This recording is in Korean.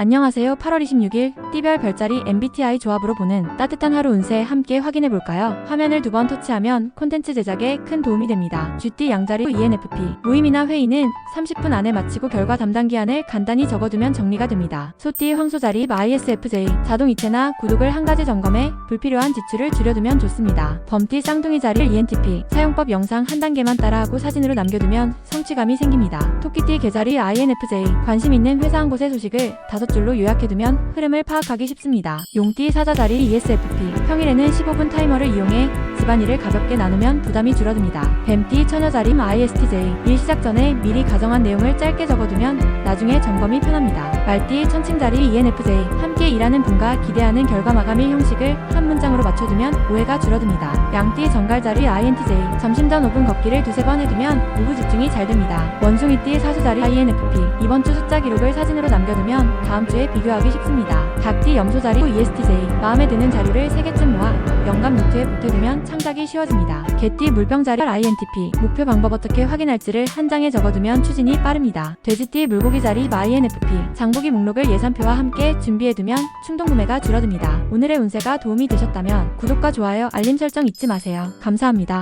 안녕하세요. 8월 26일 띠별 별자리 MBTI 조합으로 보는 따뜻한 하루 운세 함께 확인해 볼까요? 화면을 두 번 터치하면 콘텐츠 제작에 큰 도움이 됩니다. GT 양자리 ENFP 모임이나 회의는 30분 안에 마치고 결과 담당 기한을 간단히 적어두면 정리가 됩니다. 소띠 황소자리 ISFJ 자동 이체나 구독을 한 가지 점검해 불필요한 지출을 줄여두면 좋습니다. 범띠 쌍둥이 자리 ENTP 사용법 영상 한 단계만 따라하고 사진으로 남겨두면 성취감이 생깁니다. 토끼띠 계자리 INFJ 관심 있는 회사 한 곳의 소식을 다섯 줄로 요약해두면 흐름을 파악하기 쉽습니다. 용띠 사자자리 ESFP 평일에는 15분 타이머를 이용해 집안일을 가볍게 나누면 부담이 줄어듭니다. 뱀띠 처녀자리 ISTJ 일 시작 전에 미리 가정한 내용을 짧게 적어두면 나중에 점검이 편합니다. 말띠 천칭자리 ENFJ 함께 일하는 분과 기대하는 결과 마감일 형식을 한 문장으로 맞춰두면 오해가 줄어듭니다. 양띠 정갈자리 INTJ 점심 전 5분 걷기를 두세 번 해두면 오후 집중이 잘 됩니다. 원숭이띠 사수자리 INFP 이번 주 숫자 기록을 사진으로 남겨두면 다음 주에 비교하기 쉽습니다. 닭띠 염소자리 ESTJ 마음에 드는 자료를 3개쯤 모아 영감 노트에 보태두면 창작이 쉬워집니다. 개띠 물병자리 INTP 목표 방법 어떻게 확인할지를 한 장에 적어두면 추진이 빠릅니다. 돼지띠 물고기 자리 INFP 장보기 목록을 예산표와 함께 준비해두면 충동 구매가 줄어듭니다. 오늘의 운세가 도움이 되셨다면 구독과 좋아요 알림 설정 잊지 마세요. 감사합니다.